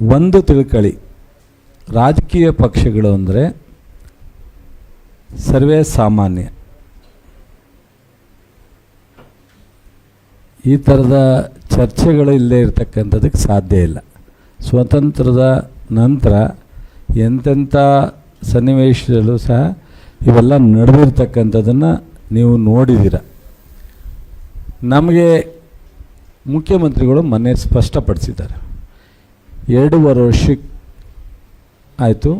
ಒಂದು ತಿಳ್ಕೊಳ್ಳಿ ರಾಜಕೀಯ ಪಕ್ಷಗಳು ಅಂದರೆ ಸರ್ವೇ ಸಾಮಾನ್ಯ. ಈ ಥರದ ಚರ್ಚೆಗಳು ಇಲ್ಲದೆ ಇರತಕ್ಕಂಥದ್ದಕ್ಕೆ ಸಾಧ್ಯ ಇಲ್ಲ. ಸ್ವಾತಂತ್ರ್ಯದ ನಂತರ ಎಂತೆಂಥ ಸನ್ನಿವೇಶದಲ್ಲೂ ಸಹ ಇವೆಲ್ಲ ನಡೆದಿರ್ತಕ್ಕಂಥದ್ದನ್ನು ನೀವು ನೋಡಿದ್ದೀರ ನಮಗೆ ಮುಖ್ಯಮಂತ್ರಿಗಳು ಮೊನ್ನೆ ಸ್ಪಷ್ಟಪಡಿಸಿದ್ದಾರೆ. ಎರಡೂವರೆ ವರ್ಷಕ್ಕೆ ಆಯಿತು.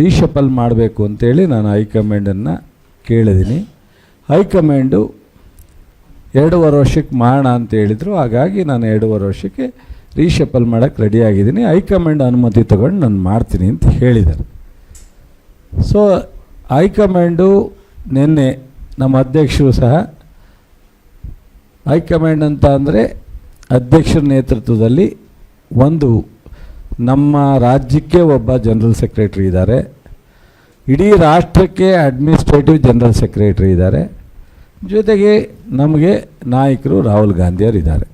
ರೀಶಫಲ್ ಮಾಡಬೇಕು ಅಂತೇಳಿ ನಾನು ಹೈಕಮಾಂಡನ್ನು ಕೇಳಿದ್ದೀನಿ ಹೈಕಮಾಂಡು ಎರಡೂವರೆ ವರ್ಷಕ್ಕೆ ಮಾಡೋಣ ಅಂತ ಹೇಳಿದರು. ಹಾಗಾಗಿ ನಾನು ಎರಡೂವರೆ ವರ್ಷಕ್ಕೆ ರೀಶಫಲ್ ಮಾಡೋಕ್ಕೆ ರೆಡಿಯಾಗಿದ್ದೀನಿ ಹೈಕಮಾಂಡ್ ಅನುಮತಿ ತೊಗೊಂಡು ನಾನು ಮಾಡ್ತೀನಿ ಅಂತ ಹೇಳಿದ್ದಾರೆ. ಸೊ ಹೈಕಮಾಂಡು ನಿನ್ನೆ ನಮ್ಮ ಅಧ್ಯಕ್ಷರು ಸಹ ಹೈಕಮಾಂಡ್ ಅಂತ ಅಂದರೆ ಅಧ್ಯಕ್ಷರ ನೇತೃತ್ವದಲ್ಲಿ ಒಂದು, ನಮ್ಮ ರಾಜ್ಯಕ್ಕೆ ಒಬ್ಬ ಜನರಲ್ ಸೆಕ್ರೆಟ್ರಿ ಇದ್ದಾರೆ. ಇಡೀ ರಾಷ್ಟ್ರಕ್ಕೆ ಅಡ್ಮಿನಿಸ್ಟ್ರೇಟಿವ್ ಜನರಲ್ ಸೆಕ್ರೆಟ್ರಿ ಇದ್ದಾರೆ. ಜೊತೆಗೆ ನಮಗೆ ನಾಯಕರು ರಾಹುಲ್ ಗಾಂಧಿಯವರು ಇದ್ದಾರೆ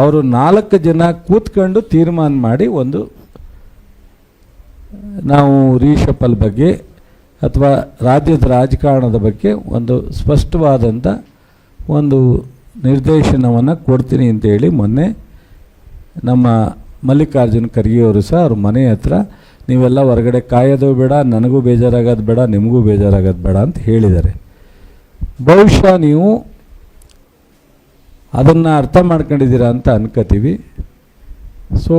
ಅವರು ನಾಲ್ಕು ಜನ ಕೂತ್ಕೊಂಡು ತೀರ್ಮಾನ ಮಾಡಿ ಒಂದು, ನಾವು ರೀಶಪ್ಪಲ್ ಬಗ್ಗೆ ಅಥವಾ ರಾಜ್ಯದ ರಾಜಕಾರಣದ ಬಗ್ಗೆ ಒಂದು ಸ್ಪಷ್ಟವಾದಂಥ ಒಂದು ನಿರ್ದೇಶನವನ್ನು ಕೊಡ್ತೀನಿ ಅಂತೇಳಿ ಮೊನ್ನೆ ನಮ್ಮ ಮಲ್ಲಿಕಾರ್ಜುನ್ ಖರ್ಗೆಯವರು ಸಹ ಅವ್ರ ಮನೆ ಹತ್ರ, ನೀವೆಲ್ಲ ಹೊರಗಡೆ ಕಾಯೋದು ಬೇಡ, ನನಗೂ ಬೇಜಾರಾಗೋದು ಬೇಡ, ನಿಮಗೂ ಬೇಜಾರಾಗೋದು ಬೇಡ ಅಂತ ಹೇಳಿದ್ದಾರೆ. ಬಹುಶಃ ನೀವು ಅದನ್ನು ಅರ್ಥ ಮಾಡ್ಕೊಂಡಿದ್ದೀರಾ ಅಂತ ಅನ್ಕೋತೀವಿ. ಸೊ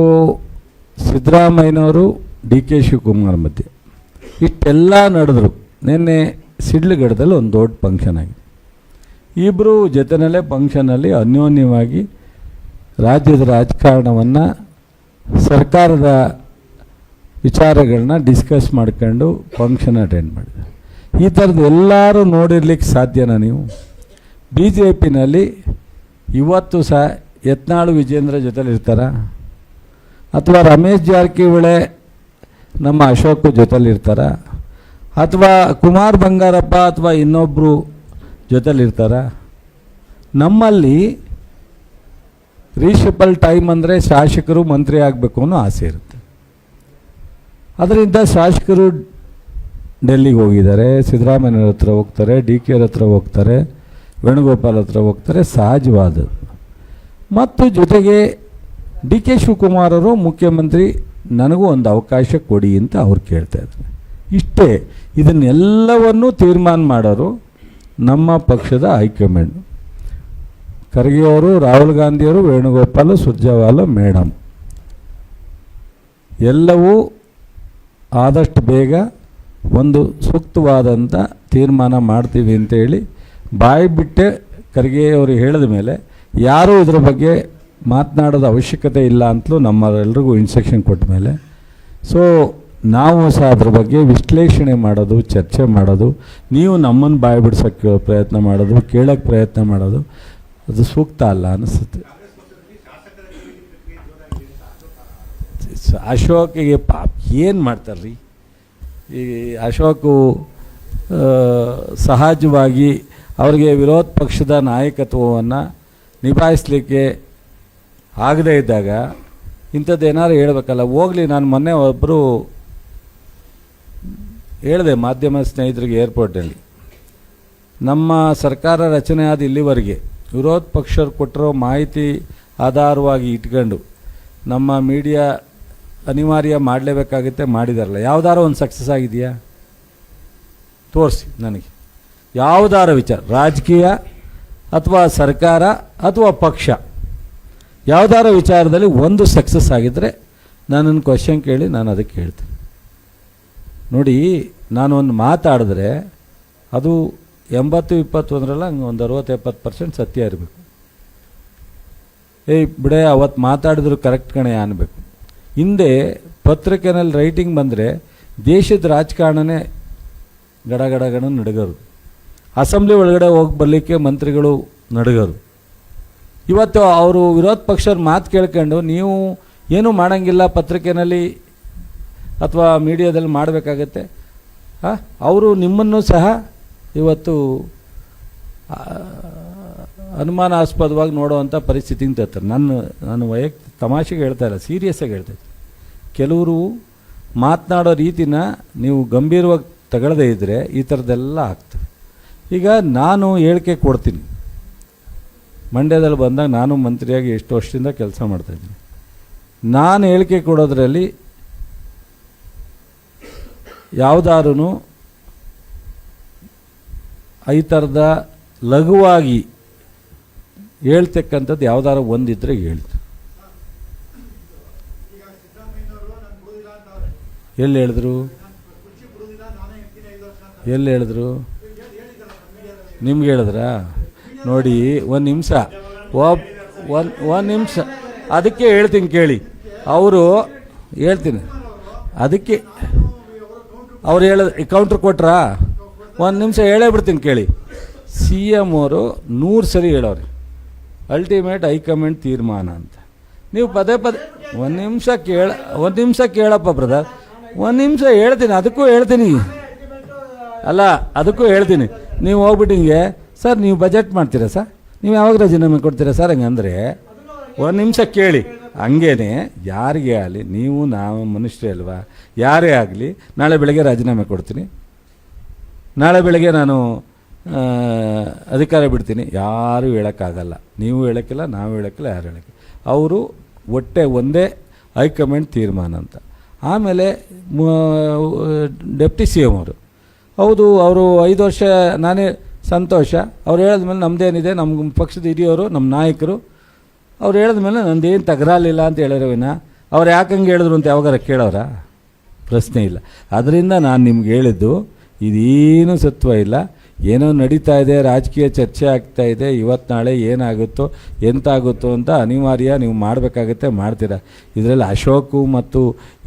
ಸಿದ್ದರಾಮಯ್ಯನವರು ಡಿ ಕೆ ಶಿವಕುಮಾರ್ ಮಧ್ಯೆ, ಇಷ್ಟೆಲ್ಲ ನಡೆದ್ರು. ನಿನ್ನೆ ಸಿಡ್ಲುಗಡದಲ್ಲಿ ಒಂದು ದೊಡ್ಡ ಫಂಕ್ಷನ್ ಆಗಿದೆ. ಇಬ್ಬರು ಜೊತೆಯಲ್ಲೇ ಫಂಕ್ಷನಲ್ಲಿ ಅನ್ಯೋನ್ಯವಾಗಿ ರಾಜ್ಯದ ರಾಜಕಾರಣವನ್ನು ಸರ್ಕಾರದ ವಿಚಾರಗಳನ್ನ ಡಿಸ್ಕಸ್ ಮಾಡ್ಕೊಂಡು ಫಂಕ್ಷನ್ ಅಟೆಂಡ್ ಮಾಡಿದೆ. ಈ ಥರದ್ದು ಎಲ್ಲರೂ ನೋಡಿರ್ಲಿಕ್ಕೆ ಸಾಧ್ಯನಾ ನೀವು? ಬಿ ಜೆ ಪಿನಲ್ಲಿ ಇವತ್ತು ಸಹ ಯತ್ನಾಳು ವಿಜೇಂದ್ರ ಜೊತೆಲಿ ಇರ್ತಾರ? ಅಥವಾ ರಮೇಶ್ ಜಾರಕಿಹೊಳೆ ನಮ್ಮ ಅಶೋಕ್ ಜೊತೆಲಿ ಇರ್ತಾರ? ಅಥವಾ ಕುಮಾರ್ ಬಂಗಾರಪ್ಪ ಅಥವಾ ಇನ್ನೊಬ್ಬರು ಜೊತೆಲಿ ಇರ್ತಾರ? ನಮ್ಮಲ್ಲಿ ರೀಶಫಲ್ ಟೈಮ್ ಅಂದರೆ ಶಾಸಕರು ಮಂತ್ರಿ ಆಗಬೇಕು ಅನ್ನೋ ಆಸೆ ಇರುತ್ತೆ. ಅದರಿಂದ ಶಾಸಕರು ಡೆಲ್ಲಿಗೆ ಹೋಗಿದ್ದಾರೆ ಸಿದ್ದರಾಮಯ್ಯವ್ರ ಹತ್ರ ಹೋಗ್ತಾರೆ ಡಿ ಕೆ ಹತ್ರ ಹೋಗ್ತಾರೆ, ವೇಣುಗೋಪಾಲ್ ಹತ್ರ ಹೋಗ್ತಾರೆ, ಸಹಜವಾದದ್ದು. ಮತ್ತು ಜೊತೆಗೆ ಡಿ ಕೆ ಶಿವಕುಮಾರ್ ಅವರು ಮುಖ್ಯಮಂತ್ರಿ, ನನಗೂ ಒಂದು ಅವಕಾಶ ಕೊಡಿ ಅಂತ ಅವ್ರು ಕೇಳ್ತಾ ಇದ್ದಾರೆ. ಇಷ್ಟೇ, ಇದನ್ನೆಲ್ಲವನ್ನೂ ತೀರ್ಮಾನ ಮಾಡೋರು ನಮ್ಮ ಪಕ್ಷದ ಹೈಕಮಾಂಡ್. ಖರ್ಗೆ ಅವರು ರಾಹುಲ್ ಗಾಂಧಿಯವರು, ವೇಣುಗೋಪಾಲ್, ಸುರ್ಜೇವಾಲ ಮೇಡಮ್ ಎಲ್ಲವೂ ಆದಷ್ಟು ಬೇಗ ಒಂದು ಸೂಕ್ತವಾದಂಥ ತೀರ್ಮಾನ ಮಾಡ್ತೀವಿ ಅಂತೇಳಿ ಬಾಯಿ ಬಿಟ್ಟೆ ಖರ್ಗೆಯವರು ಹೇಳಿದ ಮೇಲೆ ಯಾರೂ ಇದರ ಬಗ್ಗೆ ಮಾತನಾಡೋದು ಅವಶ್ಯಕತೆ ಇಲ್ಲ ಅಂತಲೂ ನಮ್ಮೆಲ್ಲರಿಗೂ ಇನ್ಸ್ಟ್ರಕ್ಷನ್ ಕೊಟ್ಟ ಮೇಲೆ. ಸೊ ನಾವು ಸಹ ಅದ್ರ ಬಗ್ಗೆ ವಿಶ್ಲೇಷಣೆ ಮಾಡೋದು, ಚರ್ಚೆ ಮಾಡೋದು, ನೀವು ನಮ್ಮನ್ನು ಬಾಯಿ ಬಿಡ್ಸೋಕ್ಕೆ ಪ್ರಯತ್ನ ಮಾಡೋದು, ಕೇಳೋಕ್ಕೆ ಪ್ರಯತ್ನ ಮಾಡೋದು ಅದು ಸೂಕ್ತ ಅಲ್ಲ ಅನಿಸುತ್ತೆ. ಅಶೋಕಿಗೆ ಪಾಪ ಏನು ಮಾಡ್ತಾರ್ರಿ? ಈ ಅಶೋಕು ಸಹಜವಾಗಿ ಅವರಿಗೆ ವಿರೋಧ ಪಕ್ಷದ ನಾಯಕತ್ವವನ್ನು ನಿಭಾಯಿಸಲಿಕ್ಕೆ ಆಗದೇ ಇದ್ದಾಗ ಇಂಥದ್ದು ಏನಾದ್ರು ಹೇಳಬೇಕಲ್ಲ, ಹೋಗಲಿ ನಾನು ಮೊನ್ನೆ ಒಬ್ಬರು ಹೇಳಿದೆ ಮಾಧ್ಯಮ ಸ್ನೇಹಿತರಿಗೆ ಏರ್ಪೋರ್ಟಲ್ಲಿ, ನಮ್ಮ ಸರ್ಕಾರ ರಚನೆ ಆದ ಇಲ್ಲಿವರೆಗೆ. ವಿರೋಧ ಪಕ್ಷರು ಕೊಟ್ಟಿರೋ ಮಾಹಿತಿ ಆಧಾರವಾಗಿ ಇಟ್ಕೊಂಡು ನಮ್ಮ ಮೀಡಿಯಾ ಅನಿವಾರ್ಯ ಮಾಡಲೇಬೇಕಾಗುತ್ತೆ, ಮಾಡಿದಾರಲ್ಲ. ಯಾವ್ದಾರು ಒಂದು ಸಕ್ಸಸ್ ಆಗಿದೆಯಾ? ತೋರಿಸಿ ನನಗೆ. ಯಾವುದಾರ ವಿಚಾರ, ರಾಜಕೀಯ ಅಥವಾ ಸರ್ಕಾರ ಅಥವಾ ಪಕ್ಷ ಯಾವುದಾರ ವಿಚಾರದಲ್ಲಿ ಒಂದು ಸಕ್ಸಸ್ ಆಗಿದ್ದರೆ ನನ್ನನ್ನು ಕ್ವಶನ್ ಕೇಳಿ ನಾನು ಅದಕ್ಕೆ ಹೇಳ್ತೀನಿ. ನೋಡಿ ನಾನು ಒಂದು ಮಾತಾಡಿದ್ರೆ ಅದು ಎಂಬತ್ತು, ಇಪ್ಪತ್ತು ಅಂದ್ರಲ್ಲ, ಹಂಗೆ ಒಂದು ಅರವತ್ತು, ಎಪ್ಪತ್ತು ಪರ್ಸೆಂಟ್ ಸತ್ಯ ಇರಬೇಕು. ಏಯ್, ಬಿಡೇ ಅವತ್ತು ಮಾತಾಡಿದ್ರು ಕರೆಕ್ಟ್ ಕಣೆ, ಅನ್ಬೇಕು. ಹಿಂದೆ ಪತ್ರಿಕೆನಲ್ಲಿ ರೈಟಿಂಗ್ ಬಂದರೆ ದೇಶದ ರಾಜಕಾರಣನೇ ಗಡ ಗಡ ಗಡ ನಡಗರು. ಅಸೆಂಬ್ಲಿ ಒಳಗಡೆ ಹೋಗಿ ಬರಲಿಕ್ಕೆ ಮಂತ್ರಿಗಳು ನಡಗರು. ಇವತ್ತು ಅವರು ವಿರೋಧ ಪಕ್ಷದ ಮಾತು ಕೇಳ್ಕೊಂಡು, ನೀವು ಏನೂ ಮಾಡೋಂಗಿಲ್ಲ ಪತ್ರಿಕೆನಲ್ಲಿ ಅಥವಾ ಮೀಡಿಯಾದಲ್ಲಿ ಮಾಡಬೇಕಾಗತ್ತೆ? ಅವರು ನಿಮ್ಮನ್ನು ಸಹ ಇವತ್ತು ಅನುಮಾನಾಸ್ಪದವಾಗಿ ನೋಡುವಂಥ ಪರಿಸ್ಥಿತಿಗೆ ತರ್ತಾರೆ ನನ್ನ ನಾನು ವೈಯಕ್ತಿಕ ತಮಾಷೆಗೆ ಹೇಳ್ತಾ ಇಲ್ಲ ಸೀರಿಯಸ್ಸಾಗಿ ಹೇಳ್ತಾ ಇದ್ದೀನಿ ಕೆಲವರು ಮಾತನಾಡೋ ರೀತಿನ ನೀವು ಗಂಭೀರವಾಗಿ ತಗೊಳ್ಳದೇ ಇದ್ದರೆ ಈ ಥರದ್ದೆಲ್ಲ ಆಗ್ತದೆ. ಈಗ ನಾನು ಹೇಳಿಕೆ ಕೊಡ್ತೀನಿ. ಮಂಡ್ಯದಲ್ಲಿ ಬಂದಾಗ ನಾನು ಮಂತ್ರಿಯಾಗಿ ಎಷ್ಟು ವರ್ಷದಿಂದ ಕೆಲಸ ಮಾಡ್ತಾಯಿದ್ದೀನಿ ನಾನು ಹೇಳಿಕೆ ಕೊಡೋದ್ರಲ್ಲಿ ಯಾವುದಾದ್ರೂ ಈ ಥರದ ಲಘುವಾಗಿ ಹೇಳ್ತಕ್ಕಂಥದ್ದು ಯಾವ್ದಾರು ಒಂದಿದ್ರೆ ಹೇಳ್ತು. ಎಲ್ಲಿ ಹೇಳಿದ್ರು? ಎಲ್ಲಿ ಹೇಳಿದ್ರು? ನಿಮ್ಗೆ ಹೇಳಿದ್ರಾ? ನೋಡಿ, ಒಂದು ನಿಮಿಷ. ಒಬ್, ಒಂದು ಒಂದು ನಿಮಿಷ. ಅದಕ್ಕೆ ಹೇಳ್ತೀನಿ ಕೇಳಿ. ಅವರು ಹೇಳ್ತೀನಿ. ಅದಕ್ಕೆ ಅವ್ರು ಹೇಳ ಕೌಂಟ್ರ್ ಕೊಟ್ರಾ? ಒಂದು ನಿಮಿಷ ಹೇಳೇ ಬಿಡ್ತೀನಿ ಕೇಳಿ. ಸಿ ಎಂ ಅವರು ನೂರು ಸರಿ ಹೇಳೋರಿ. ಅಲ್ಟಿಮೇಟ್ ಹೈಕಮಾಂಡ್ ತೀರ್ಮಾನ ಅಂತ. ನೀವು ಪದೇ ಪದೇ ಒಂದು ನಿಮಿಷ ಕೇಳ, ಒಂದು ನಿಮಿಷ ಕೇಳಪ್ಪ ಬ್ರದರ್ ಒಂದು ನಿಮಿಷ ಹೇಳ್ತೀನಿ, ಅದಕ್ಕೂ ಹೇಳ್ತೀನಿ. ಅಲ್ಲ, ಅದಕ್ಕೂ ಹೇಳ್ತೀನಿ. ನೀವು ಹೋಗ್ಬಿಟ್ಟು ಹಿಂಗೆ, ಸರ್, ನೀವು ಬಜೆಟ್ ಮಾಡ್ತೀರಾ ಸರ್? ನೀವು ಯಾವಾಗ ರಾಜೀನಾಮೆ ಕೊಡ್ತೀರಾ ಸರ್? ಹಂಗಂದರೆ ಒಂದು ನಿಮಿಷ ಕೇಳಿ. ಹಂಗೇನೆ ಯಾರಿಗೆ ಆಗಲಿ, ನೀವು, ನಾವು ಮನುಷ್ಯರೇ ಅಲ್ವಾ? ಯಾರೇ ಆಗಲಿ, ನಾಳೆ ಬೆಳಗ್ಗೆ ರಾಜೀನಾಮೆ ಕೊಡ್ತೀನಿ. ನಾಳೆ ಬೆಳಗ್ಗೆ ನಾನು ಅಧಿಕಾರ ಬಿಡ್ತೀನಿ. ಯಾರೂ ಹೇಳೋಕ್ಕಾಗಲ್ಲ. ನೀವು ಹೇಳೋಕ್ಕಿಲ್ಲ, ನಾವು ಹೇಳೋಕ್ಕಿಲ್ಲ, ಯಾರು ಹೇಳೋಕ್ಕಿಲ್ಲ. ಅವರು ಒಟ್ಟೆ ಒಂದೇ ಹೈಕಮಾಂಡ್ ತೀರ್ಮಾನ ಅಂತ. ಆಮೇಲೆ ಡೆಪ್ಟಿ ಸಿ ಎಂ ಅವರು. ಹೌದು, ಅವರು ಐದು ವರ್ಷ, ನಾನೇ ಸಂತೋಷ. ಅವ್ರು ಹೇಳಿದ್ಮೇಲೆ ನಮ್ಮದೇನಿದೆ ನಮ್ಮ ಪಕ್ಷದ ಹಿರಿಯವರು ನಮ್ಮ ನಾಯಕರು. ಅವ್ರು ಹೇಳಿದ್ಮೇಲೆ ನಂದೇನು ತಗರಾಲಿಲ್ಲ ಅಂತ ಹೇಳಿರೋ ವಿನ. ಅವ್ರು ಯಾಕೆ ಹಂಗೆ ಹೇಳಿದ್ರು ಅಂತ ಯಾವಾಗಾರ ಕೇಳೋರಾ? ಪ್ರಶ್ನೆ ಇಲ್ಲ. ಅದರಿಂದ ನಾನು ನಿಮ್ಗೆ ಹೇಳಿದ್ದು ಇದೇನು ಸತ್ವ ಇಲ್ಲ. ಏನೋ ನಡೀತಾ ಇದೆ, ರಾಜಕೀಯ ಚರ್ಚೆ ಆಗ್ತಾ ಇದೆ ಇವತ್ತು ನಾಳೆ ಏನಾಗುತ್ತೋ, ಎಂತಾಗುತ್ತೋ ಅಂತ ಅನಿವಾರ್ಯ ನೀವು ಮಾಡಬೇಕಾಗತ್ತೆ, ಮಾಡ್ತೀರಾ. ಇದರಲ್ಲಿ ಅಶೋಕು ಮತ್ತು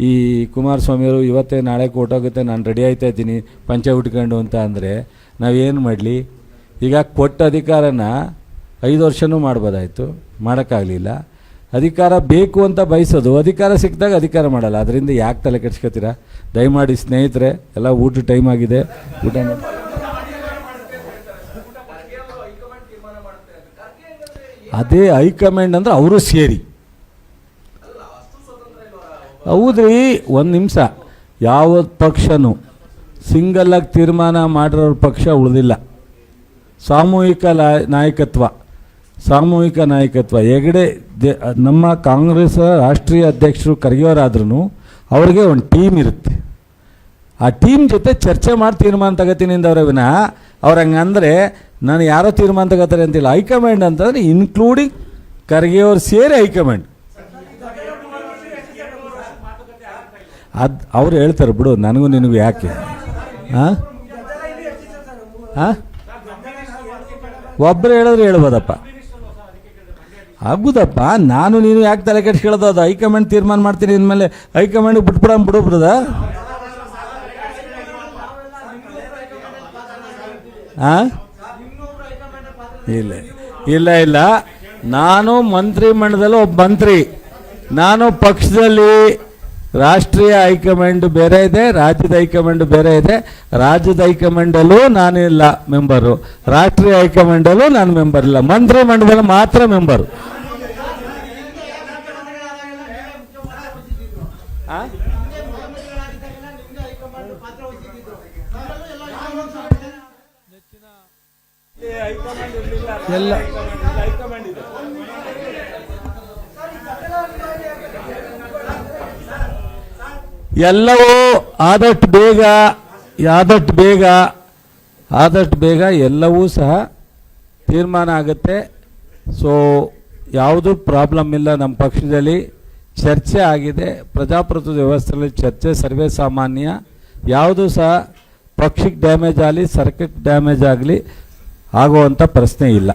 ಈ ಕುಮಾರಸ್ವಾಮಿಯವರು ಇವತ್ತೇ ನಾಳೆ ಕೊಟ್ಟೋಗುತ್ತೆ ನಾನು ರೆಡಿ ಆಯ್ತಾ ಇದ್ದೀನಿ, ಪಂಚ ಉಟ್ಕೊಂಡು ಅಂತ ಅಂದರೆ ನಾವೇನು ಮಾಡಲಿ? ಈಗ ಕೊಟ್ಟ ಅಧಿಕಾರನ ಐದು ವರ್ಷನೂ ಮಾಡ್ಬೋದಾಯಿತು, ಮಾಡೋಕ್ಕಾಗಲಿಲ್ಲ. ಅಧಿಕಾರ ಬೇಕು ಅಂತ ಬಯಸೋದು, ಅಧಿಕಾರ ಸಿಕ್ಕಿದಾಗ ಅಧಿಕಾರ ಮಾಡಲ್ಲ, ಅದರಿಂದ ಯಾಕೆ ತಲೆ ಕೆಡ್ಸ್ಕೊತೀರಾ? ದಯಮಾಡಿ ಸ್ನೇಹಿತರೆ, ಎಲ್ಲ ಊಟ ಟೈಮ್ ಆಗಿದೆ. ಊಟ ಅದೇ ಹೈಕಮಾಂಡ್ ಅಂದ್ರೆ ಅವರು ಸೇರಿ. ಹೌದ್ರಿ, ಒಂದು ನಿಮಿಷ. ಯಾವ ಪಕ್ಷನೂ ಆಗಿ ತೀರ್ಮಾನ ಮಾಡಿರೋ ಪಕ್ಷ ಉಳಿದಿಲ್ಲ. ಸಾಮೂಹಿಕ ನಾಯಕತ್ವ. ಸಾಮೂಹಿಕ ನಾಯಕತ್ವ. ಹೆಗಡೆ ನಮ್ಮ ಕಾಂಗ್ರೆಸ್ ರಾಷ್ಟ್ರೀಯ ಅಧ್ಯಕ್ಷರು ಕರೆಯೋರಾದ್ರೂ ಅವ್ರಿಗೆ ಒಂದು ಟೀಮ್ ಇರುತ್ತೆ. ಆ ಟೀಮ್ ಜೊತೆ ಚರ್ಚೆ ಮಾಡಿ ತೀರ್ಮಾನ ತಗೋತೀನಿ ಅಂದವ್ರೆ ವಿನ, ಅವ್ರು ಹಂಗಂದ್ರೆ ನಾನು ಯಾರೋ ತೀರ್ಮಾನ ತಗೋತಾರೆ ಅಂತಿಲ್ಲ. ಹೈಕಮಾಂಡ್ ಅಂತಂದ್ರೆ ಇನ್ಕ್ಲೂಡಿಂಗ್ ಖರ್ಗೆಯವ್ರು ಸೇರಿ ಹೈಕಮಾಂಡ್. ಅದು ಅವ್ರು ಹೇಳ್ತಾರೆ, ಬಿಡು, ನನಗೂ ನಿನಗೂ ಯಾಕೆ? ಹಾಂ ಹಾಂ ಒಬ್ಬರು ಹೇಳಿದ್ರೆ ಹೇಳ್ಬೋದಪ್ಪ. ಆಗುದಪ್ಪ, ನಾನು ನೀನು ಯಾಕೆ ತಲೆ ಕೆಡ್ಸ್ಕೊಳ್ಳೋದು? ಅದು ಹೈಕಮಾಂಡ್ ತೀರ್ಮಾನ ಮಾಡ್ತೀನಿ ಇನ್ಮೇಲೆ ಹೈಕಮಾಂಡ್ ಬಿಟ್ಬಿಡ ಬಿಡು ಆ? ಇಲ್ಲ. ಇಲ್ಲ ಇಲ್ಲ. ನಾನು ಮಂತ್ರಿ ಮಂಡಲದಲ್ಲಿ ಒಬ್ಬ ಮಂತ್ರಿ. ನಾನು ಪಕ್ಷದಲ್ಲಿ ರಾಷ್ಟ್ರೀಯ ಹೈಕಮಾಂಡ್ ಬೇರೆ ಇದೆ, ರಾಜ್ಯದ ಹೈಕಮಾಂಡ್ ಬೇರೆ ಇದೆ. ರಾಜ್ಯದ ಹೈಕಮಾಂಡಲ್ಲೂ ನಾನಿಲ್ಲ ಮೆಂಬರು. ರಾಷ್ಟ್ರೀಯ ಹೈಕಮಾಂಡಲ್ಲೂ ನಾನು ಮೆಂಬರ್ ಇಲ್ಲ. ಮಂತ್ರಿ ಮಂಡಲದಲ್ಲಿ ಮಾತ್ರ ಮೆಂಬರು. ಎಲ್ಲ ಎಲ್ಲವೂ ಆದಷ್ಟು ಬೇಗ ಆದಷ್ಟು ಬೇಗ ಆದಷ್ಟು ಬೇಗ ಎಲ್ಲವೂ ಸಹ ತೀರ್ಮಾನ ಆಗುತ್ತೆ. ಸೊ ಯಾವುದೂ ಪ್ರಾಬ್ಲಮ್ ಇಲ್ಲ ನಮ್ಮ ಪಕ್ಷದಲ್ಲಿ. ಚರ್ಚೆ ಆಗಿದೆ. ಪ್ರಜಾಪ್ರಭುತ್ವ ವ್ಯವಸ್ಥೆಯಲ್ಲಿ ಚರ್ಚೆ, ಸರ್ವೇ ಸಾಮಾನ್ಯ. ಯಾವುದೂ ಸಹ ಪಕ್ಷಕ್ಕೆ ಡ್ಯಾಮೇಜ್ ಆಗಲಿ ಸರ್ಕಿಟ್ ಡ್ಯಾಮೇಜ್ ಆಗಲಿ ಆಗುವಂಥ ಪ್ರಶ್ನೆ ಇಲ್ಲ.